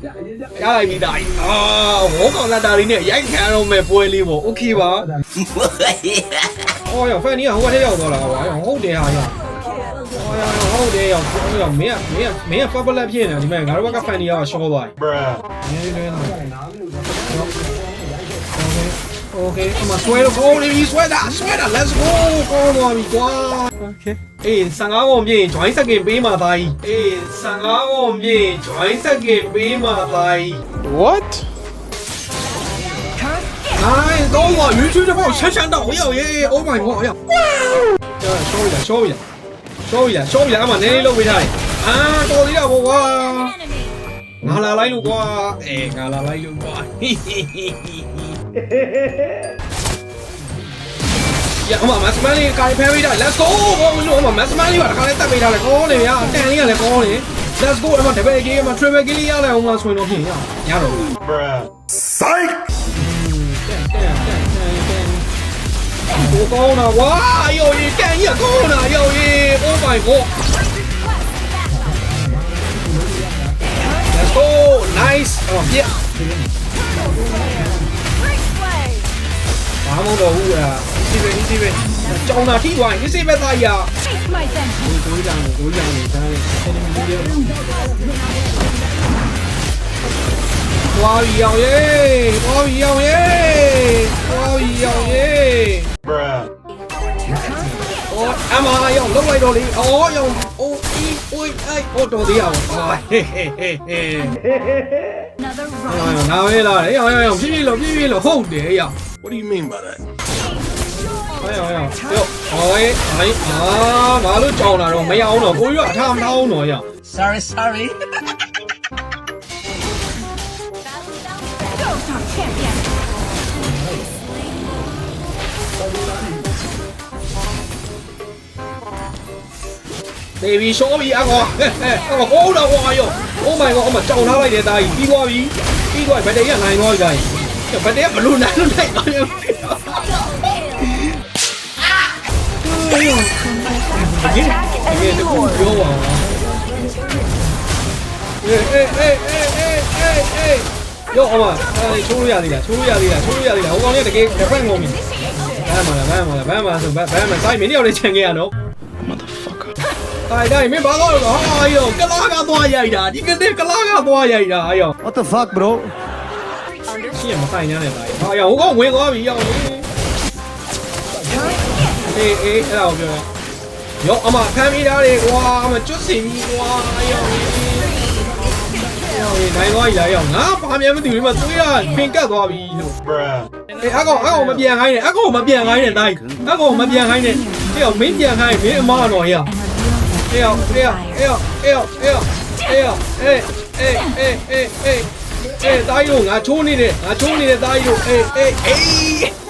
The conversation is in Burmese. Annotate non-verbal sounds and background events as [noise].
ရလိုက်ပြီတာကြီးအာဝေါကောင်လာတာလေးနဲ့ရိုက်ခံရတော့မဲ့ပွဲလေးပေါ့โอเคပါအော်ရောဖန်နီကဟိုဘက်ထဲရောက်သွားတာကွာရောဟုတ်တယ်ဟာရောအော်ရောဟုတ်တယ်ရောရောမင်းကမင်းကမင်းကဖတ်ပလက်ဖြစ်နေတာဒီမဲ့ငါတို့ဘက်ကဖန်နီကရှော့သွားပြီ Bruh. နည်းန Ok, mà suelo, go, baby, suelta, suelta, let's go, como a mi cuadro. Ok. Ê, sang áo ôm gì, chuyển sang game bí mà tay. Ê, sang áo ôm gì, chuyển sang game bí mà tay. What? Ai, đâu mà, yu chú cho bao, sáng sáng đầu yêu ye, oh my god, yêu. Wow. Trời, show ya, show ya. Show ya, show ya, mà nè, lâu bị thay. À, tôi đi đâu bộ quá. Ngà là lấy luôn quá, ê, ngà là lấy luôn quá. [laughs] ရအမမတ်စမန်လေးကိုင်ဖဲပေးတာ let's go ဘောမလို့အမမတ်စမန်လေးကတခါလေးတက်ပေးထားတယ်ကောင်းနေဗျာတန်လေးကလည်းကောင်းနေ let's go အမတပည့်ကြီးအမ travel ကြီးလေးရလဲအောင်မဆွေတော့ပြင်ရရတော့ bruh psych ကိုကောင်းတာဝါယိုရီတန်ကြီးကောင်းတာယိုရီ oh my god let's go nice အမပြ 더 후야. 이 집에 이 집에 쩌나 희왕 이 집에 다야. 골장 골장 잘. 와우 이형 예. 와우 이형 예. 와우 이형 예. 어, 아마 형 너무 이러니. 어, 형. 어, 이, 오이, 아이, 어, 또 어디야? 아, 헤헤헤헤. 哎呀，拿回来！哎呀呀呀，别别了，别别了，好的呀！What do you mean by that? 哎呀哎呀，哎呦，哎哎啊，马路撞了咯，没有呢，我要他们掏呢呀， Sorry, sorry. နေပြီရှောပြီအကောဟဲ့ဟဲ့အကောဟိုးတော့ဟောရော Oh my god အမကြောင်ထားလိုက်တယ်တာကြီးပြီးသွားပြီပြီးသွားပြီဘက်တရီကနိုင်သွားပြီတာကြီးဘက်တရီကဘလို့နိုင်လို့နိုင်သွားရော ဒီကခုပြောပါဦးအေးအေးအေးအေးအေးအေးအေးရောအမအဲချိုးလို့ရသေးလားချိုးလို့ရသေးလားချိုးလို့ရသေးလားဟိုကောင်ကတကယ်တပတ်ငုံပြီဘာမှလားဘာမှလားဘာမှဆိုဘာမှဆိုင်မင်းရောက်လေချန်ခဲ့ရနော် motherfucker တိုင်းတိုင်းမင်းဘာလို့လဲဟာယောကလာကသွားရိုက်တာဒီကနေ့ကလာကသွားရိုက်တာဟာယော what the fuck bro ရှင်းမဆိုင်ညာနဲ့တိုင်းဟာယောဟိုကောင်ဝင်သွားပြီယောအေးအေးအဲ့ဒါကိုပြောရောအမဖမ်းမိတာလေကွာအမကျွတ်စင်ပြီကွာယောယောနိုင်သွားပြီလားယောငါဘာမှမသိဘူးဒီမှာသွေးရဖင်ကတ်သွားပြီလို့ Bruh. အေးအကောင်အကောင်မပြန်ခိုင်းနဲ့အကောင်မပြန်ခိုင်းနဲ့တိုင်းအကောင်မပြန်ခိုင်းနဲ့အေးယောမင်းပြန်ခိုင်းမင်းအမတော်ယောအေးယောအေးယောအေးယောအေးယောအေးယောအေးယောအေးအေးအေးအေးအေးအေး တားရီတို့ငါချိုးနေတယ်ငါချိုးနေတယ်တားရီတို့အေးအေးအေး